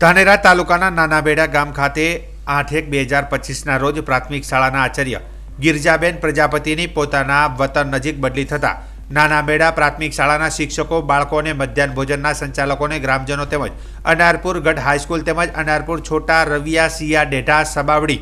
ધાનેરા તાલુકાના નાનાબેડા ગામ ખાતે આઠ એક બે હજાર પચીસના રોજ પ્રાથમિક શાળાના આચાર્ય ગિરજાબેન પ્રજાપતિની પોતાના વતન નજીક બદલી થતા નાનાબેડા પ્રાથમિક શાળાના શિક્ષકો બાળકોને મધ્યાહન ભોજનના સંચાલકોને ગ્રામજનો તેમજ અનારપુર ગઢ હાઈસ્કૂલ તેમજ અનારપુર છોટા રવિયા, સિયા, ડેઢા, સબાવડી,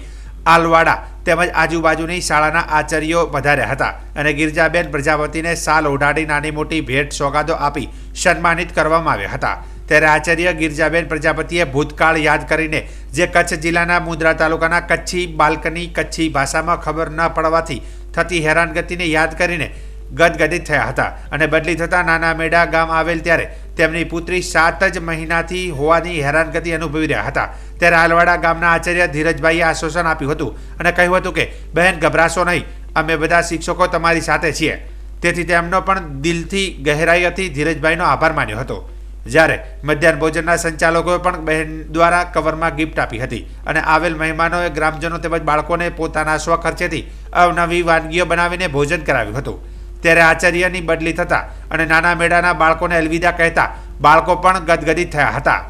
આલવાડા તેમજ આજુબાજુની શાળાના આચાર્યો વધાર્યા હતા અને ગિરજાબેન પ્રજાપતિને સાલ ઓઢાડી નાની મોટી ભેટ સોગાદો આપી સન્માનિત કરવામાં આવ્યા હતા. ત્યારે આચાર્ય ગિરજાબેન પ્રજાપતિએ ભૂતકાળ યાદ કરીને જે કચ્છ જિલ્લાના મુન્દ્રા તાલુકાના કચ્છી બાલ્કની કચ્છી ભાષામાં ખબર ન પડવાથી થતી હેરાનગતિને યાદ કરીને ગદગદિત થયા હતા અને બદલી થતા નાના મેડા ગામ આવેલ ત્યારે તેમની પુત્રી સાત જ મહિનાથી હોવાની હેરાનગતિ અનુભવી રહ્યા હતા. ત્યારે આલવાડા ગામના આચાર્ય ધીરજભાઈએ આશ્વાસન આપ્યું હતું અને કહ્યું હતું કે, બહેન, ગભરાશો નહીં. અમે બધા શિક્ષકો તમારી સાથે છીએ. તેથી તેમનો પણ દિલથી ગહેરાઈથી ધીરજભાઈનો આભાર માન્યો હતો. જ્યારે મધ્યાહન ભોજનના સંચાલકોએ પણ બહેન દ્વારા કવરમાં ગિફ્ટ આપી હતી અને આવેલ મહેમાનોએ ગ્રામજનો તેમજ બાળકોને પોતાના સ્વખર્ચેથી અવનવી વાનગીઓ બનાવીને ભોજન કરાવ્યું હતું. ત્યારે આચાર્યની બદલી થતા અને નાના મેળાના બાળકોને અલવિદા કહેતા બાળકો પણ ગદગદિત થયા હતા.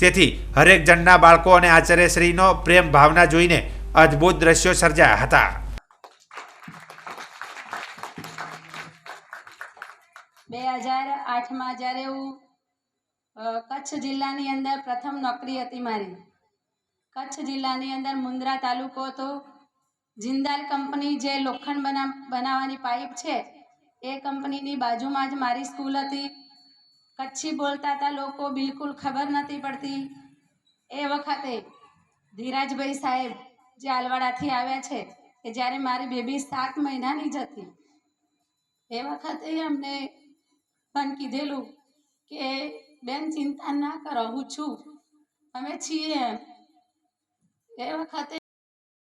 તેથી હરેક જણના બાળકો અને આચાર્યશ્રીનો પ્રેમ ભાવના જોઈને અદ્ભુત દ્રશ્યો સર્જાયા હતા. બે હજાર આઠમાં જ્યારે હું કચ્છ જિલ્લાની અંદર પ્રથમ નોકરી હતી મારી. કચ્છ જિલ્લાની અંદર મુન્દ્રા તાલુકો હતો. જિંદાલ કંપની જે લોખંડ બના, બનાવવાની પાઇપ છે, એ કંપનીની બાજુમાં જ મારી સ્કૂલ હતી. કચ્છી બોલતા હતા લોકો બિલકુલ ખબર નથી પડતી. એ વખતે ધીરાજભાઈ સાહેબ જે આલવાડાથી આવ્યા છે, કે જ્યારે મારી બેબી સાત મહિનાની જ હતી, એ વખતે અમને પણ કીધેલું કે બેન ચિંતા ના કરો હું છું. અમે છીએ એ વખતે